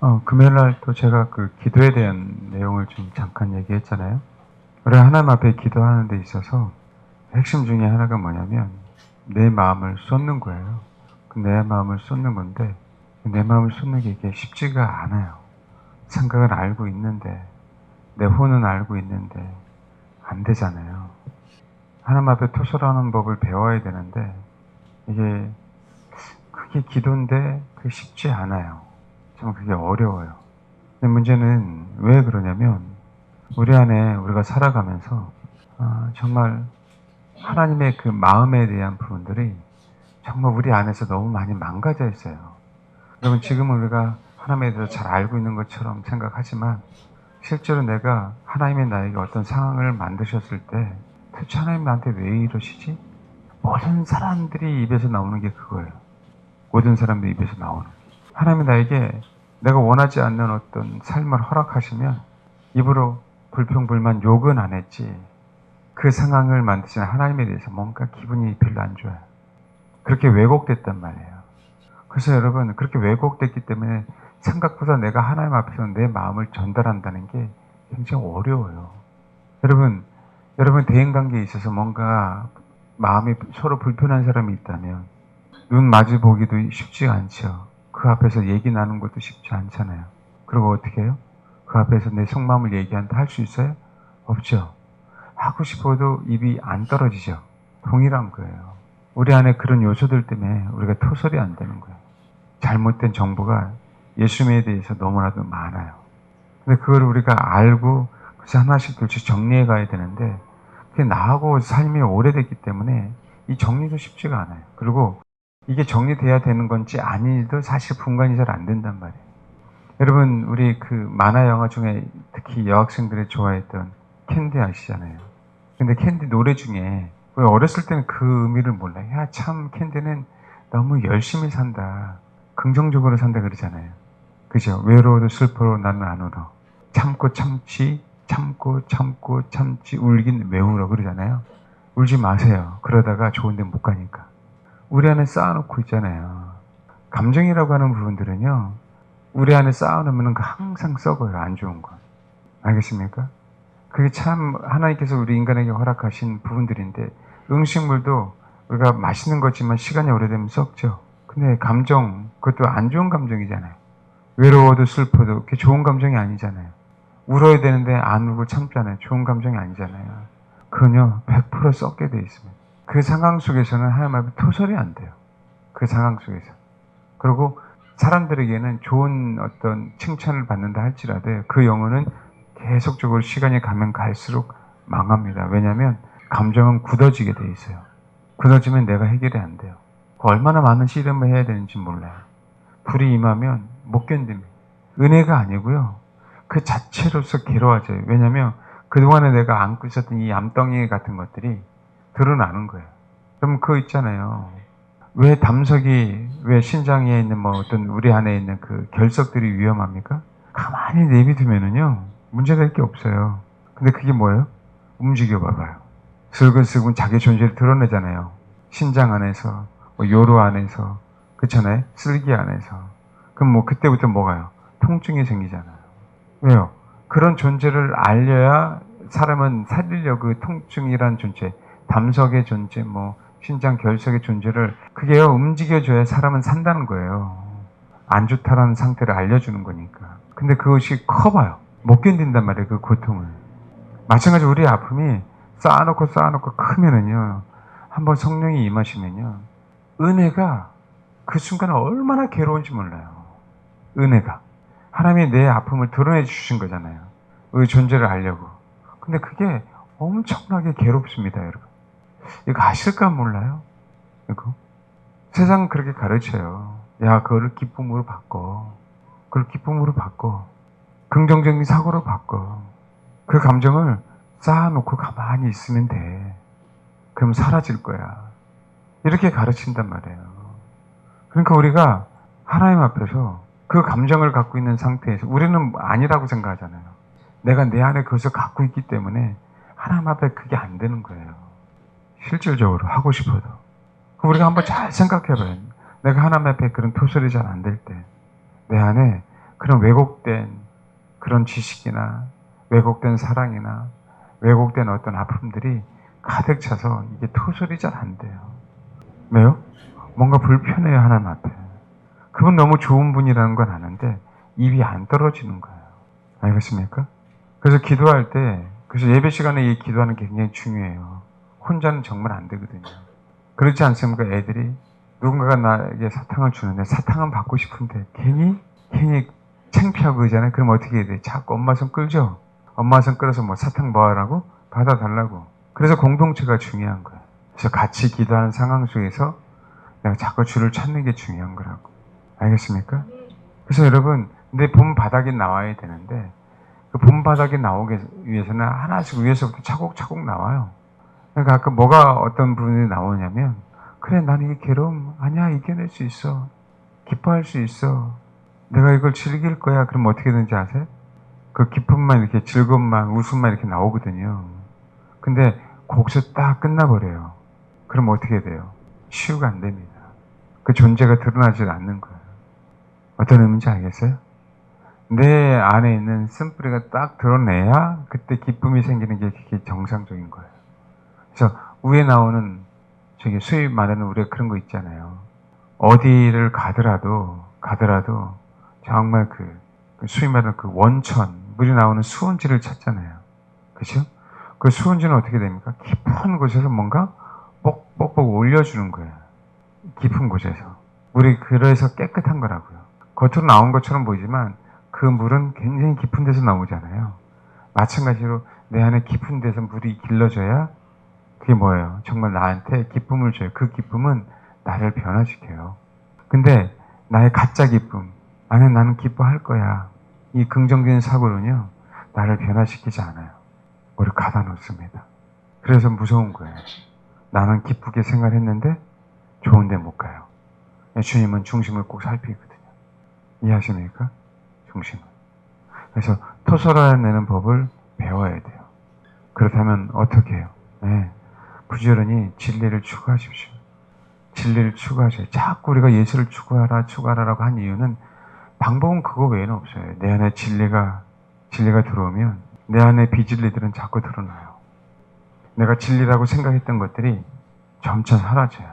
어, 금요일 날 또 제가 그 기도에 대한 내용을 좀 잠깐 얘기했잖아요. 우리 하나님 앞에 기도하는 데 있어서 핵심 중에 하나가 뭐냐면 내 마음을 쏟는 거예요. 그내 마음을 쏟는 건데 내 마음을 쏟는 게 이게 쉽지가 않아요. 생각을 알고 있는데 내 혼은 알고 있는데 안 되잖아요. 하나님 앞에 토설하는 법을 배워야 되는데 이게 그게 기도인데 그게 쉽지 않아요. 좀 그게 어려워요. 근데 문제는 왜 그러냐면 우리 안에 우리가 살아가면서 아, 정말 하나님의 그 마음에 대한 부분들이 정말 우리 안에서 너무 많이 망가져 있어요. 여러분 지금 우리가 하나님에 대해서 잘 알고 있는 것처럼 생각하지만 실제로 내가 하나님의 나에게 어떤 상황을 만드셨을 때 도대체 하나님 나한테 왜 이러시지? 모든 사람들이 입에서 나오는 게 그거예요. 모든 사람들 입에서 나오는. 하나님이 나에게 내가 원하지 않는 어떤 삶을 허락하시면 입으로 불평불만 욕은 안 했지. 그 상황을 만드신 하나님에 대해서 뭔가 기분이 별로 안 좋아요. 그렇게 왜곡됐단 말이에요. 그래서 여러분 그렇게 왜곡됐기 때문에 생각보다 내가 하나님 앞에서 내 마음을 전달한다는 게 굉장히 어려워요. 여러분, 여러분 대인관계에 있어서 뭔가 마음이 서로 불편한 사람이 있다면 눈 마주 보기도 쉽지 않죠. 그 앞에서 얘기 나눈 것도 쉽지 않잖아요. 그리고 어떻게 해요? 그 앞에서 내 속마음을 얘기한다 할 수 있어요? 없죠. 하고 싶어도 입이 안 떨어지죠. 동일한 거예요. 우리 안에 그런 요소들 때문에 우리가 토설이 안 되는 거예요. 잘못된 정보가 예수님에 대해서 너무나도 많아요. 근데 그걸 우리가 알고 그래서 하나씩 둘씩 정리해 가야 되는데 그게 나하고 삶이 오래됐기 때문에 이 정리도 쉽지가 않아요. 그리고 이게 정리돼야 되는 건지 아니도 사실 분간이 잘 안 된단 말이에요. 여러분 우리 그 만화 영화 중에 특히 여학생들이 좋아했던 캔디 아시잖아요. 근데 캔디 노래 중에 우리 어렸을 때는 그 의미를 몰라요. 야참 캔디는 너무 열심히 산다. 긍정적으로 산다 그러잖아요. 그죠? 외로워도 슬퍼도 나는 안 울어. 참고 참지, 참고 참고 참지, 울긴 왜 울어 그러잖아요. 울지 마세요. 그러다가 좋은 데 못 가니까. 우리 안에 쌓아놓고 있잖아요. 감정이라고 하는 부분들은요, 우리 안에 쌓아놓으면 항상 썩어요. 안 좋은 건. 알겠습니까? 그게 참 하나님께서 우리 인간에게 허락하신 부분들인데, 음식물도 우리가 맛있는 거지만 시간이 오래되면 썩죠. 근데 감정, 그것도 안 좋은 감정이잖아요. 외로워도 슬퍼도 그게 좋은 감정이 아니잖아요. 울어야 되는데 안 울고 참잖아요. 좋은 감정이 아니잖아요. 그건요, 100% 썩게 돼 있습니다. 그 상황 속에서는 하나님 앞에 토설이 안 돼요. 그 상황 속에서. 그리고 사람들에게는 좋은 어떤 칭찬을 받는다 할지라도 그 영혼은 계속적으로 시간이 가면 갈수록 망합니다. 왜냐하면 감정은 굳어지게 돼 있어요. 굳어지면 내가 해결이 안 돼요. 그 얼마나 많은 씨름을 해야 되는지 몰라요. 불이 임하면 못 견딥니다. 은혜가 아니고요. 그 자체로서 괴로워져요. 왜냐하면 그동안에 내가 안고 있었던 이 암덩이 같은 것들이 드러나는 거예요. 그럼 그거 있잖아요. 왜 담석이, 왜 신장에 있는 뭐 어떤 우리 안에 있는 그 결석들이 위험합니까? 가만히 내비두면은요, 문제될 게 없어요. 근데 그게 뭐예요? 움직여 봐봐요. 슬근슬근 자기 존재를 드러내잖아요. 신장 안에서, 뭐 요로 안에서, 그렇잖아요? 쓸기 안에서. 그럼 뭐 그때부터 뭐가요? 통증이 생기잖아요. 왜요? 그런 존재를 알려야 사람은 살리려고 그 통증이란 존재, 담석의 존재, 뭐 신장 결석의 존재를 그게요 움직여줘야 사람은 산다는 거예요. 안 좋다라는 상태를 알려주는 거니까. 근데 그것이 커봐요. 못 견딘단 말이에요. 그 고통을. 마찬가지 로 우리 아픔이 쌓아놓고 쌓아놓고 크면은요. 한번 성령이 임하시면요. 은혜가 그 순간 얼마나 괴로운지 몰라요. 은혜가. 하나님이 내 아픔을 드러내 주신 거잖아요. 그 존재를 알려고. 근데 그게 엄청나게 괴롭습니다, 여러분. 이거 아실까 몰라요? 이거? 세상 그렇게 가르쳐요. 야, 그거를 기쁨으로 바꿔. 그걸 기쁨으로 바꿔. 긍정적인 사고로 바꿔. 그 감정을 쌓아놓고 가만히 있으면 돼. 그럼 사라질 거야. 이렇게 가르친단 말이에요. 그러니까 우리가 하나님 앞에서 그 감정을 갖고 있는 상태에서 우리는 아니라고 생각하잖아요. 내가 내 안에 그것을 갖고 있기 때문에 하나님 앞에 그게 안 되는 거예요. 실질적으로 하고 싶어도. 우리가 한번 잘 생각해 봐요. 내가 하나님 앞에 그런 토설이 잘 안 될 때, 내 안에 그런 왜곡된 그런 지식이나 왜곡된 사랑이나 왜곡된 어떤 아픔들이 가득 차서 이게 토설이 잘 안 돼요. 왜요? 뭔가 불편해요, 하나님 앞에. 그분 너무 좋은 분이라는 건 아는데 입이 안 떨어지는 거예요. 알겠습니까? 그래서 기도할 때, 그래서 예배 시간에 이 기도하는 게 굉장히 중요해요. 혼자는 정말 안 되거든요. 그렇지 않습니까? 애들이 누군가가 나에게 사탕을 주는데 사탕은 받고 싶은데 괜히 괜히 창피하고 그러잖아요. 그럼 어떻게 해야 돼? 자꾸 엄마 손 끌죠. 엄마 손 끌어서 뭐 사탕 뭐 하라고? 받아달라고. 그래서 공동체가 중요한 거예요. 그래서 같이 기도하는 상황 속에서 내가 자꾸 줄을 찾는 게 중요한 거라고. 알겠습니까? 그래서 여러분, 내본 바닥에 나와야 되는데 그본 바닥에 나오기 위해서는 하나씩 위에서부터 차곡차곡 나와요. 그러니까 아까 뭐가 어떤 부분이 나오냐면 그래 나는 이 괴로움 아니야 이겨낼 수 있어. 기뻐할 수 있어. 내가 이걸 즐길 거야. 그럼 어떻게 되는지 아세요? 그 기쁨만 이렇게 즐거움만 웃음만 이렇게 나오거든요. 근데 거기서 딱 끝나버려요. 그럼 어떻게 돼요? 치유가 안 됩니다. 그 존재가 드러나지 않는 거예요. 어떤 의미인지 알겠어요? 내 안에 있는 쓴뿌리가 딱 드러내야 그때 기쁨이 생기는 게 정상적인 거예요 그래서 위에 나오는 저기 수입 말하는 우리가 그런 거 있잖아요. 어디를 가더라도 가더라도 정말 그, 그 수입 말하는 그 원천 물이 나오는 수온지를 찾잖아요. 그렇죠? 그 수온지는 어떻게 됩니까? 깊은 곳에서 뭔가 뻑뻑뻑 올려주는 거예요. 깊은 곳에서 물이 그래서 깨끗한 거라고요. 겉으로 나온 것처럼 보이지만 그 물은 굉장히 깊은 데서 나오잖아요. 마찬가지로 내 안에 깊은 데서 물이 길러져야 그게 뭐예요? 정말 나한테 기쁨을 줘요. 그 기쁨은 나를 변화시켜요. 근데 나의 가짜 기쁨, 아니 나는 기뻐할 거야. 이 긍정적인 사고는요, 나를 변화시키지 않아요. 우리 가다 놓습니다. 그래서 무서운 거예요. 나는 기쁘게 생활했는데 좋은데 못 가요. 주님은 중심을 꼭 살피거든요. 이해하십니까? 중심을. 그래서 토설해내는 법을 배워야 돼요. 그렇다면 어떻게 해요? 네. 부지런히 진리를 추구하십시오. 진리를 추구하셔요. 자꾸 우리가 예수를 추구하라, 추구하라라고 한 이유는 방법은 그거 외에는 없어요. 내 안에 진리가, 진리가 들어오면 내 안에 비진리들은 자꾸 드러나요. 내가 진리라고 생각했던 것들이 점차 사라져요.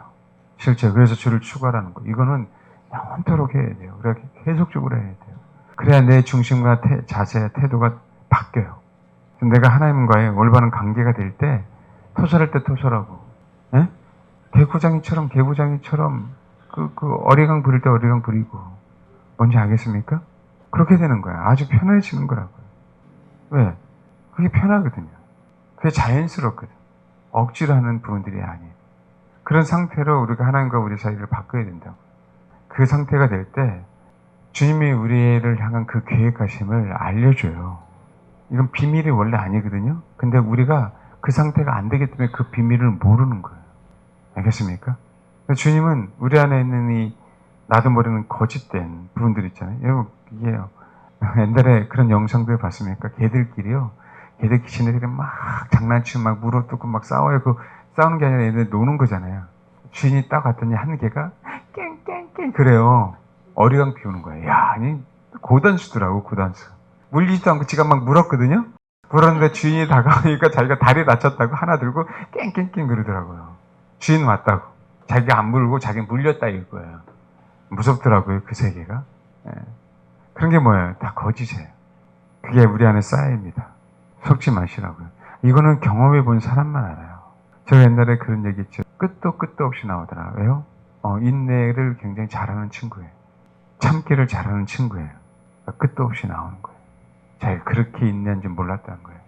실제 그래서 주를 추구하라는 거. 이거는 영원토록 해야 돼요. 우리가 계속적으로 해야 돼요. 그래야 내 중심과 태, 자세, 태도가 바뀌어요. 내가 하나님과의 올바른 관계가 될 때 토설할 때 토설하고, 예? 개구장이처럼 개구장이처럼 그, 그 어리광 부릴 때 어리광 부리고, 뭔지 알겠습니까? 그렇게 되는 거야. 아주 편해지는 거라고요. 왜? 그게 편하거든요. 그게 자연스럽거든. 억지로 하는 부분들이 아니에요. 그런 상태로 우리가 하나님과 우리 사이를 바꿔야 된다고. 그 상태가 될 때 주님이 우리를 향한 그 계획하심을 알려줘요. 이건 비밀이 원래 아니거든요. 근데 우리가 그 상태가 안 되기 때문에 그 비밀을 모르는 거예요. 알겠습니까? 주님은 우리 안에 있는 이 나도 모르는 거짓된 부분들 있잖아요. 여러분, 이게요. 옛날에 그런 영상들 봤습니까? 개들끼리요. 개들 귀신들이 막 장난치고 막 물어뜯고 막 싸워요. 그 싸우는 게 아니라 얘들 노는 거잖아요. 주인이 딱 왔더니 한 개가 깽깽깽 그래요. 어리광 피우는 거예요. 야, 아니 고단수더라고 고단수. 물리지도 않고 지가 막 물었거든요. 물었는데 주인이 다가오니까 자기가 다리 다쳤다고 하나 들고 깽깽깽 그러더라고요. 주인 왔다고. 자기가 안 물고 자기 물렸다 이거예요. 무섭더라고요 그 세계가. 예. 그런 게 뭐예요? 다 거짓이에요. 그게 우리 안에 쌓여입니다. 속지 마시라고요. 이거는 경험해 본 사람만 알아요. 제가 옛날에 그런 얘기 했죠. 끝도 끝도 없이 나오더라. 왜요? 어, 인내를 굉장히 잘하는 친구예요. 참기를 잘하는 친구예요. 끝도 없이 나오는 거예요. 자기가 그렇게 인내한지 몰랐다는 거예요.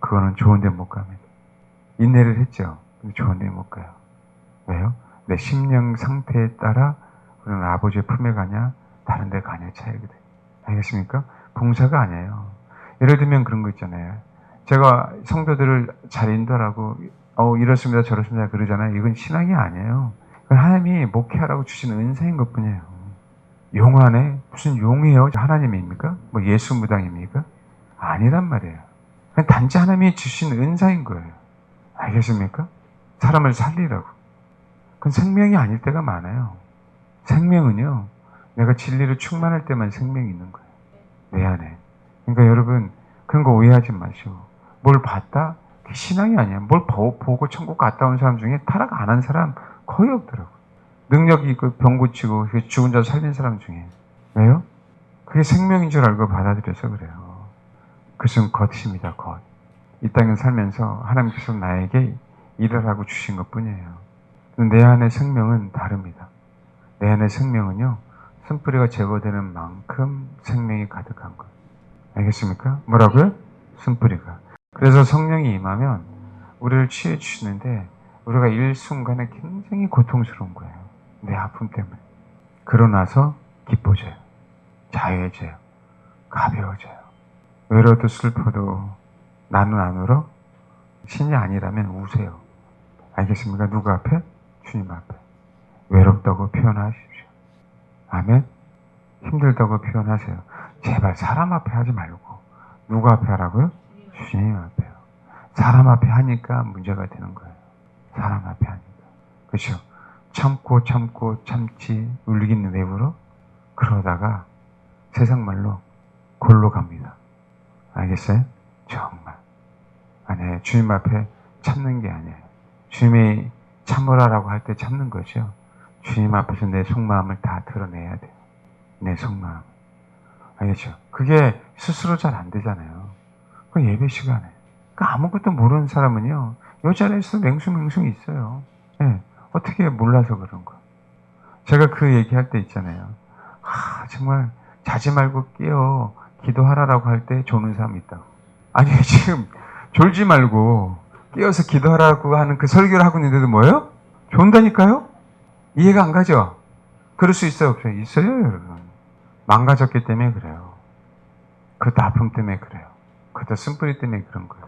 그거는 좋은 데 못 갑니다. 인내를 했죠. 근데 좋은 데 못 가요. 왜요? 내 심령 상태에 따라 우리는 아버지의 품에 가냐, 다른 데 가냐 차이거든요. 알겠습니까? 봉사가 아니에요. 예를 들면 그런 거 있잖아요. 제가 성도들을 잘 인도하라고, 어, 이렇습니다, 저렇습니다, 그러잖아요. 이건 신앙이 아니에요. 그건 하나님이 목회하라고 주신 은사인 것 뿐이에요. 용 안에 무슨 용이에요? 하나님입니까? 뭐 예수 무당입니까? 아니란 말이에요. 단지 하나님이 주신 은사인 거예요. 알겠습니까? 사람을 살리라고. 그건 생명이 아닐 때가 많아요. 생명은요, 내가 진리를 충만할 때만 생명이 있는 거예요. 내 안에. 그러니까 여러분 그런 거 오해하지 마시고 뭘 봤다? 신앙이 아니야. 뭘 보- 보고 천국 갔다 온 사람 중에 타락 안 한 사람 거의 없더라고. 능력이 있고 병 고치고 그 죽은 자 살린 사람 중에 왜요? 그게 생명인 줄 알고 받아들여서 그래요. 그것은 겉입니다. 겉. 이 땅에 살면서 하나님께서 나에게 일을 하고 주신 것 뿐이에요. 내 안의 생명은 다릅니다. 내 안의 생명은요, 쓴뿌리가 제거되는 만큼 생명이 가득한 것. 알겠습니까? 뭐라고요? 쓴뿌리가. 그래서 성령이 임하면 우리를 취해 주시는데 우리가 일순간에 굉장히 고통스러운 거예요. 내 아픔 때문에. 그러고 나서 기뻐져요. 자유해져요. 가벼워져요. 외로워도 슬퍼도 나는 안 울어? 신이 아니라면 우세요. 알겠습니까? 누구 앞에? 주님 앞에. 외롭다고 표현하십시오. 아멘? 힘들다고 표현하세요. 제발 사람 앞에 하지 말고 누구 앞에 하라고요? 주님 앞에요. 사람 앞에 하니까 문제가 되는 거예요. 사람 앞에 하니까. 그렇죠? 참고 참고 참지 울긴 왜 울어? 그러다가 세상 말로 골로 갑니다. 알겠어요? 정말. 아니, 주님 앞에 참는 게 아니에요. 주님이 참으라라고 할 때 참는 거죠. 주님 앞에서 내 속마음을 다 드러내야 돼요. 내 속마음. 알겠죠? 그게 스스로 잘 안 되잖아요. 그 예배 시간에. 그 아무것도 모르는 사람은요, 요 자리에서 맹숭맹숭 있어요. 예, 어떻게 몰라서 그런 거. 제가 그 얘기할 때 있잖아요. 아, 정말 자지 말고 깨어 기도하라라고 할 때 조는 사람 있다고. 아니, 지금 졸지 말고 깨어서 기도하라고 하는 그 설교를 하고 있는데도 뭐예요? 존다니까요? 이해가 안 가죠? 그럴 수 있어요, 없어요? 있어요, 여러분. 망가졌기 때문에 그래요. 그것도 아픔 때문에 그래요. 그것도 쓴뿌리 때문에 그런 거예요.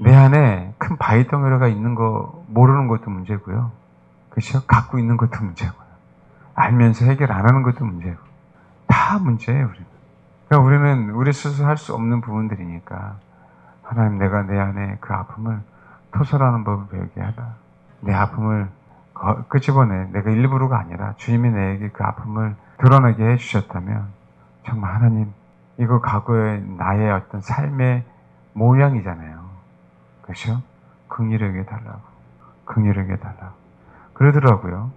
내 안에 큰 바위 덩어리가 있는 거 모르는 것도 문제고요. 그렇죠? 갖고 있는 것도 문제고요. 알면서 해결 안 하는 것도 문제고. 다 문제예요, 우리는. 그러니까 우리는 우리 스스로 할 수 없는 부분들이니까 하나님 내가 내 안에 그 아픔을 토설하는 법을 배우게 하다. 내 아픔을 거- 끄집어내. 내가 일부러가 아니라 주님이 내게 그 아픔을 드러내게 해주셨다면 정말 하나님 이거 과거의 나의 어떤 삶의 모양이잖아요. 그렇죠? 긍휼하게 달라고. 긍휼하게 달라고. 그러더라고요.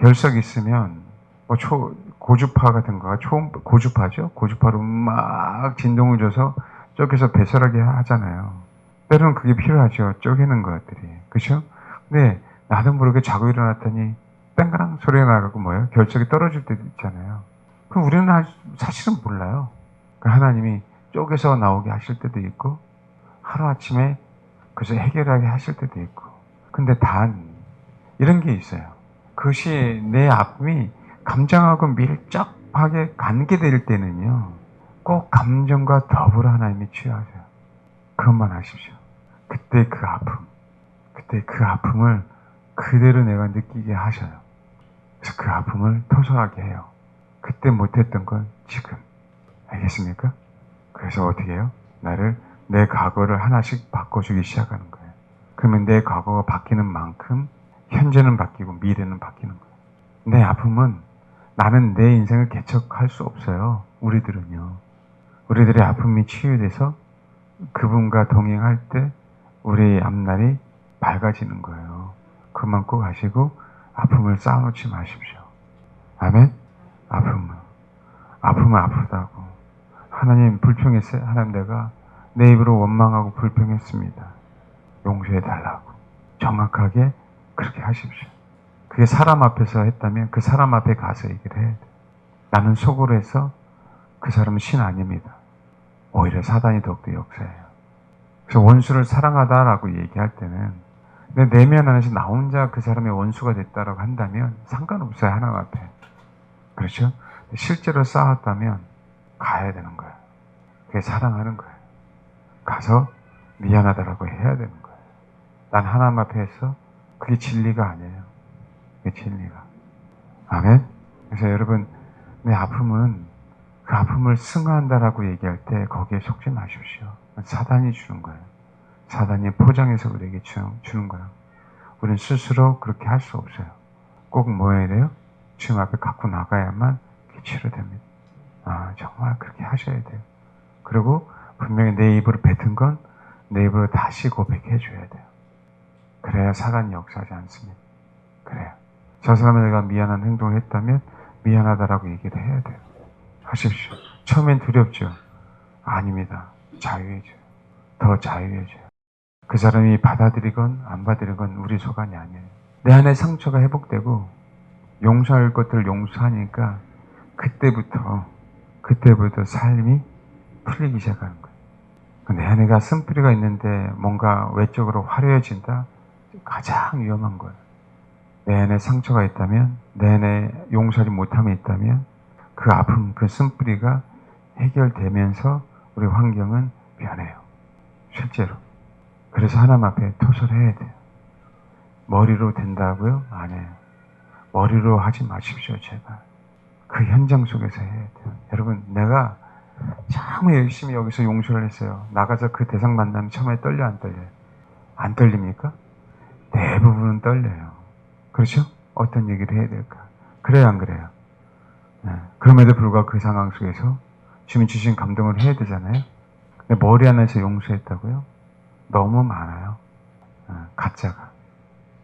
결석 있으면 뭐 초, 고주파 같은 거가 초, 고주파죠? 고주파로 막 진동을 줘서 쪼개서 배설하게 하잖아요. 때로는 그게 필요하죠. 쪼개는 것들이. 그죠? 근데 나도 모르게 자고 일어났더니 뺑가랑 소리가 나가고 뭐예요? 결석이 떨어질 때도 있잖아요. 그럼 우리는 할- 사실은 몰라요. 그 하나님이 쪼개서 나오게 하실 때도 있고 하루아침에 그래서 해결하게 하실 때도 있고 근데 단 이런 게 있어요. 그것이 내 아픔이 감정하고 밀접하게 관계될 때는요. 꼭 감정과 더불어 하나님이 취하세요. 그것만 아십시오. 그때 그 아픔, 그때 그 아픔을 그대로 내가 느끼게 하셔요. 그래서 그 아픔을 토설하게 해요. 그때 못했던 건 지금. 알겠습니까? 그래서 어떻게 해요? 나를 내 과거를 하나씩 바꿔주기 시작하는 거예요. 그러면 내 과거가 바뀌는 만큼 현재는 바뀌고 미래는 바뀌는 거예요. 내 아픔은 나는 내 인생을 개척할 수 없어요. 우리들은요. 우리들의 아픔이 치유돼서 그분과 동행할 때 우리의 앞날이 밝아지는 거예요. 그만 꼭 하시고 아픔을 쌓아놓지 마십시오. 아멘? 아픔은. 아픔은 아프다고. 하나님 불평했어요. 하나님 내가 내 입으로 원망하고 불평했습니다. 용서해 달라고. 정확하게 그렇게 하십시오. 그게 사람 앞에서 했다면 그 사람 앞에 가서 얘기를 해야 돼. 나는 속으로 해서 그 사람은 신 아닙니다. 오히려 사단이 더욱더 역사해요. 그래서 원수를 사랑하다라고 얘기할 때는 내 내면 안에서 나 혼자 그 사람의 원수가 됐다라고 한다면 상관없어요. 하나님 앞에. 그렇죠? 실제로 싸웠다면 가야 되는 거예요. 그게 사랑하는 거예요. 가서 미안하다라고 해야 되는 거예요. 난 하나님 앞에 서 그게 진리가 아니에요. 그게 진리가. 아멘? 그래서 여러분, 내 아픔은 그 아픔을 승화한다라고 얘기할 때 거기에 속지 마십시오. 사단이 주는 거예요. 사단이 포장해서 우리에게 주- 주는 거예요. 우리는 스스로 그렇게 할 수 없어요. 꼭 뭐 해야 돼요? 주님 앞에 갖고 나가야만 그게 치료됩니다. 아, 정말 그렇게 하셔야 돼요. 그리고 분명히 내 입으로 뱉은 건 내 입으로 다시 고백해 줘야 돼요. 그래야 사단이 역사하지 않습니다. 그래요. 저 사람이 내가 미안한 행동을 했다면 미안하다라고 얘기를 해야 돼요. 하십시오. 처음엔 두렵죠. 아닙니다. 자유해져요. 더 자유해져요. 그 사람이 받아들이건 안 받아들이건 우리 소관이 아니에요. 내 안에 상처가 회복되고 용서할 것들 용서하니까 그때부터 그때부터 삶이 풀리기 시작하는 거예요. 내 안에가 쓴뿌리가 있는데 뭔가 외적으로 화려해진다? 가장 위험한 거예요. 내 안에 상처가 있다면, 내 안에 용서를 못함이 있다면, 그 아픔, 그 쓴뿌리가 해결되면서 우리 환경은 변해요. 실제로. 그래서 하나님 앞에 토설해야 돼요. 머리로 된다고요? 아니에요. 머리로 하지 마십시오, 제발. 그 현장 속에서 해야 돼요. 여러분, 내가 정말 열심히 여기서 용서를 했어요. 나가서 그 대상 만나면 처음에 떨려, 안 떨려요? 안 떨립니까? 대부분은 떨려요. 그렇죠? 어떤 얘기를 해야 될까? 그래요, 안 그래요? 네. 그럼에도 불구하고 그 상황 속에서 주님 주신 감동을 해야 되잖아요. 근데 머리 안에서 용서했다고요? 너무 많아요. 네, 가짜가.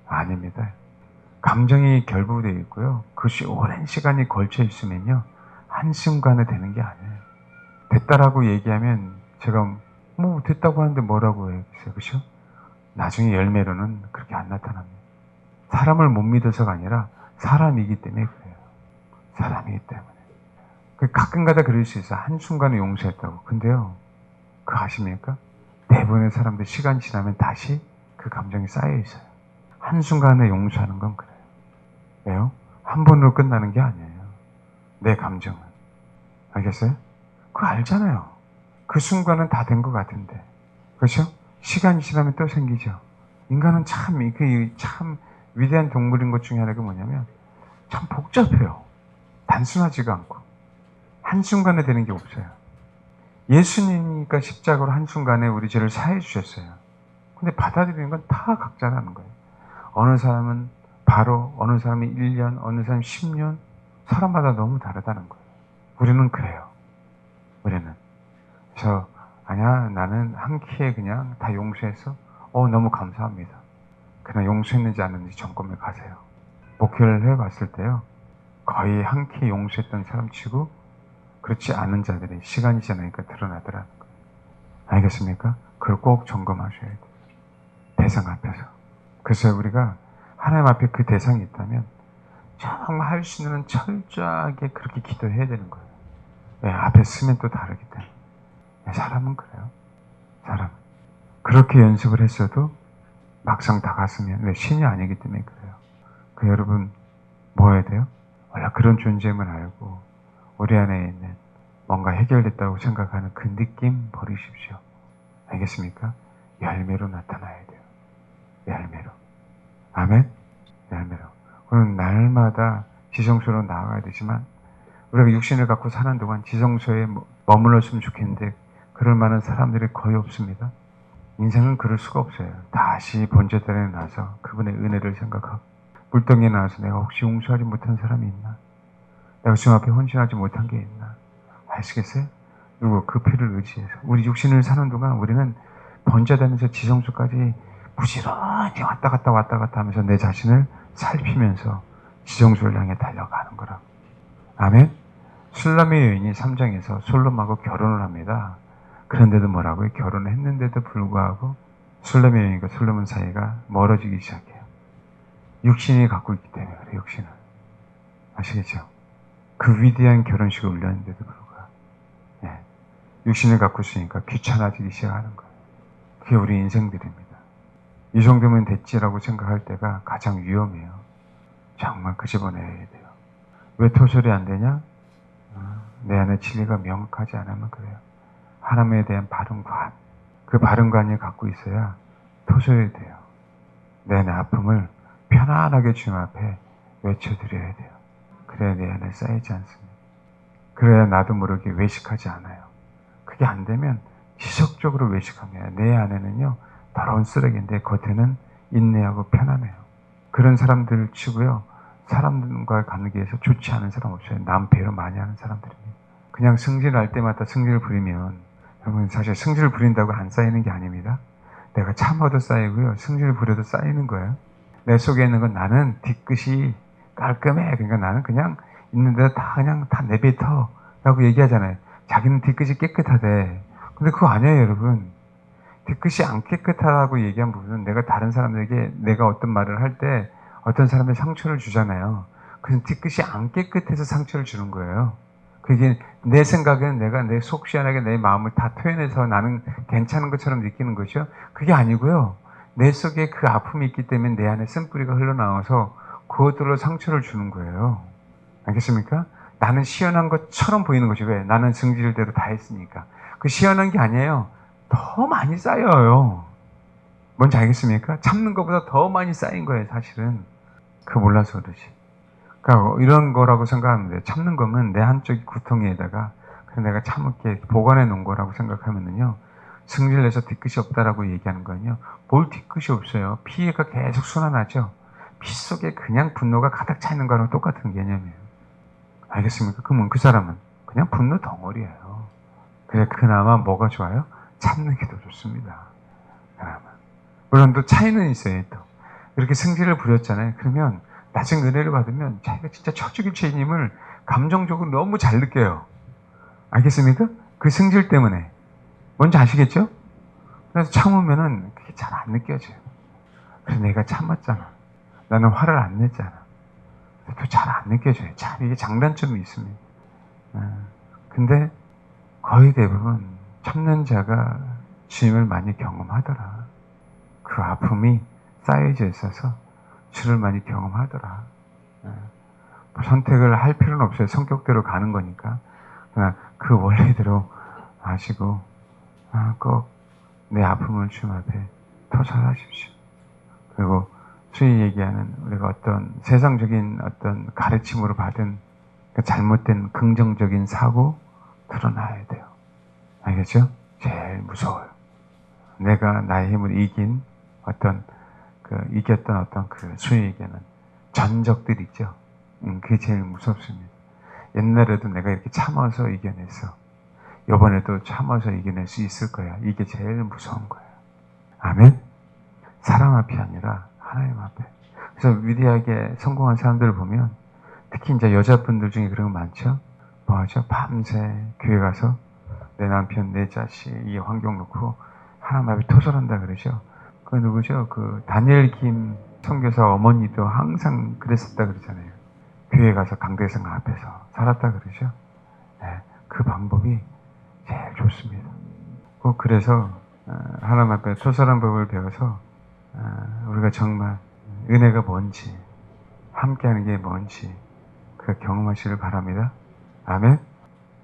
아닙니다. 감정이 결부되어 있고요. 그것이 오랜 시간이 걸쳐 있으면요. 한순간에 되는 게 아니에요. 됐다라고 얘기하면 제가 뭐 됐다고 하는데 뭐라고 해겠어요 그렇죠? 나중에 열매로는 그렇게 안 나타납니다. 사람을 못 믿어서가 아니라 사람이기 때문에 그래요. 사람이기 때문에. 그 가끔가다 그럴 수 있어요. 한순간에 용서했다고. 근데요. 그거 아십니까? 대부분의 사람들 시간 지나면 다시 그 감정이 쌓여 있어요. 한순간에 용서하는 건 그래요. 왜요? 한 번으로 끝나는 게 아니에요. 내 감정은. 알겠어요? 그거 알잖아요. 그 순간은 다 된 것 같은데. 그렇죠? 시간이 지나면 또 생기죠. 인간은 참, 그, 참 위대한 동물인 것 중에 하나가 뭐냐면 참 복잡해요. 단순하지가 않고. 한순간에 되는 게 없어요. 예수님이니까 십자가로 한순간에 우리 죄를 사해 주셨어요. 근데 받아들이는 건 다 각자라는 거예요. 어느 사람은 바로, 어느 사람이 1년, 어느 사람이 10년, 사람마다 너무 다르다는 거예요. 우리는 그래요. 우리는. 그래서, 아니야, 나는 한 키에 그냥 다 용서해서, 어, 너무 감사합니다. 그냥 용서했는지 안 했는지 점검해 가세요. 목회를 해봤을 때요, 거의 한 키 용서했던 사람 치고, 그렇지 않은 자들이 시간이 지나니까 드러나더라는 거예요. 알겠습니까? 그걸 꼭 점검하셔야 돼요. 대상 앞에서. 그래서 우리가 하나님 앞에 그 대상이 있다면 정말 할 수 있는 철저하게 그렇게 기도해야 되는 거예요. 왜? 앞에 쓰면 또 다르기 때문에. 사람은 그래요. 사람. 그렇게 연습을 했어도 막상 다갔으면 왜 신이 아니기 때문에 그래요. 그 여러분 뭐 해야 돼요? 원래 그런 존재임을 알고 우리 안에 있는 뭔가 해결됐다고 생각하는 그 느낌 버리십시오. 알겠습니까? 열매로 나타나야 돼요. 열매로. 아멘? 열매로. 그럼 날마다 지성소로 나아가야 되지만 우리가 육신을 갖고 사는 동안 지성소에 머물렀으면 좋겠는데 그럴 만한 사람들이 거의 없습니다. 인생은 그럴 수가 없어요. 다시 번제단에 나서 그분의 은혜를 생각하고 물동에 나와서 내가 혹시 용서하지 못한 사람이 있나? 내가 주님 앞에 헌신하지 못한 게 있나? 아시겠어요? 누구 그 피를 의지해서 우리 육신을 사는 동안 우리는 번제단에서 지성소까지 부지런히 왔다 갔다 왔다 갔다 하면서 내 자신을 살피면서 지성소를 향해 달려가는 거라고. 아멘? 술람의 여인이 3장에서 솔롬하고 결혼을 합니다. 그런데도 뭐라고요? 결혼을 했는데도 불구하고 여인과 솔로몬 사이가 멀어지기 시작해요. 육신이 갖고 있기 때문에 그래요, 육신은. 아시겠죠? 그 위대한 결혼식을 올렸는데도 불구하고. 예. 육신을 갖고 있으니까 귀찮아지기 시작하는 거예요. 그게 우리 인생들입니다. 이 정도면 됐지라고 생각할 때가 가장 위험해요. 정말 끄집어내야 돼요. 왜 토설이 안 되냐? 어, 내 안에 진리가 명확하지 않으면 그래요. 하나님에 대한 바른 관, 그 바른 관을 갖고 있어야 토설이 돼요. 내 안의 아픔을 편안하게 주님 앞에 외쳐드려야 돼요. 그래야 내 안에 쌓이지 않습니다. 그래야 나도 모르게 외식하지 않아요. 그게 안 되면 지속적으로 외식합니다. 내 안에는요, 더러운 쓰레기인데 겉에는 인내하고 편안해요. 그런 사람들 치고요. 사람과 관계에서 좋지 않은 사람 없어요. 남 배려 많이 하는 사람들입니다. 그냥 승질할 때마다 승질을 부리면 여러분 사실 승질을 부린다고 안 쌓이는 게 아닙니다. 내가 참아도 쌓이고요. 승질을 부려도 쌓이는 거예요. 내 속에 있는 건 나는 뒤끝이 깔끔해. 그러니까 나는 그냥 있는 데다 다 그냥 다 내뱉어. 라고 얘기하잖아요. 자기는 뒤끝이 깨끗하대. 근데 그거 아니에요, 여러분. 뒤끝이 안 깨끗하다고 얘기한 부분은 내가 다른 사람들에게 내가 어떤 말을 할 때 어떤 사람의 상처를 주잖아요. 그래서 뒤끝이 안 깨끗해서 상처를 주는 거예요. 그게 내 생각에는 내가 내 속 시원하게 내 마음을 다 표현해서 나는 괜찮은 것처럼 느끼는 것이요. 그게 아니고요. 내 속에 그 아픔이 있기 때문에 내 안에 쓴뿌리가 흘러나와서 그것들로 상처를 주는 거예요. 알겠습니까? 나는 시원한 것처럼 보이는 것이 왜? 나는 승질대로 다 했으니까. 그 시원한 게 아니에요. 더 많이 쌓여요. 뭔지 알겠습니까? 참는 것보다 더 많이 쌓인 거예요, 사실은. 그 몰라서 그러지. 그러니까 이런 거라고 생각하면 돼요. 참는 거면 내 한쪽 구덩이에다가 그냥 내가 참을게 보관해 놓은 거라고 생각하면은요. 승질내서 뒤끝이 없다라고 얘기하는 거는요. 볼 뒤끝이 없어요. 피해가 계속 순환하죠. 피 속에 그냥 분노가 가득 차 있는 거랑 똑같은 개념이에요. 알겠습니까? 그러면 그 사람은 그냥 분노 덩어리예요. 그래 그나마 뭐가 좋아요? 참는 게 더 좋습니다. 그나마. 물론 또 차이는 있어요. 또 이렇게 승질을 부렸잖아요. 그러면 나중에 은혜를 받으면 자기가 진짜 처죽일 죄님을 감정적으로 너무 잘 느껴요. 알겠습니까? 그 승질 때문에. 뭔지 아시겠죠? 그래서 참으면은 그게 잘 안 느껴져요. 그래서 내가 참았잖아. 나는 화를 안 냈잖아. 또 잘 안 느껴져요. 참 이게 장단점이 있습니다. 아, 근데 거의 대부분 참는 자가 주님을 많이 경험하더라. 그 아픔이 쌓여져 있어서 주를 많이 경험하더라. 예. 뭐 선택을 할 필요는 없어요. 성격대로 가는 거니까. 그냥 그 원리대로 아시고 아, 꼭내 아픔을 주님 앞에 터설하십시오. 그리고 주의 얘기하는 우리가 어떤 세상적인 어떤 가르침으로 받은 그 잘못된 긍정적인 사고 드러나야 돼요. 알겠죠? 제일 무서워요. 내가 나의 힘을 이긴 어떤 그 이겼던 어떤 그 수에게는 전적들 있죠. 음, 그게 제일 무섭습니다. 옛날에도 내가 이렇게 참아서 이겨냈어. 이번에도 참아서 이겨낼 수 있을 거야. 이게 제일 무서운 거예요. 아멘? 사람 앞이 아니라 하나님 앞에. 그래서 위대하게 성공한 사람들을 보면 특히 이제 여자분들 중에 그런 거 많죠? 뭐 하죠? 밤새 교회 가서 내 남편, 내 자식, 이 환경 놓고 하나님 앞에 토설한다 그러죠? 그 누구죠? 그 다니엘 김 선교사 어머니도 항상 그랬었다 그러잖아요. 교회 가서 강대상 앞에서 살았다 그러죠? 네, 그 방법이 제일 좋습니다. 꼭 그래서 어, 하나님 앞에 토설한 법을 배워서 어, 우리가 정말 은혜가 뭔지 함께하는 게 뭔지 그 경험하시길 바랍니다. 아멘.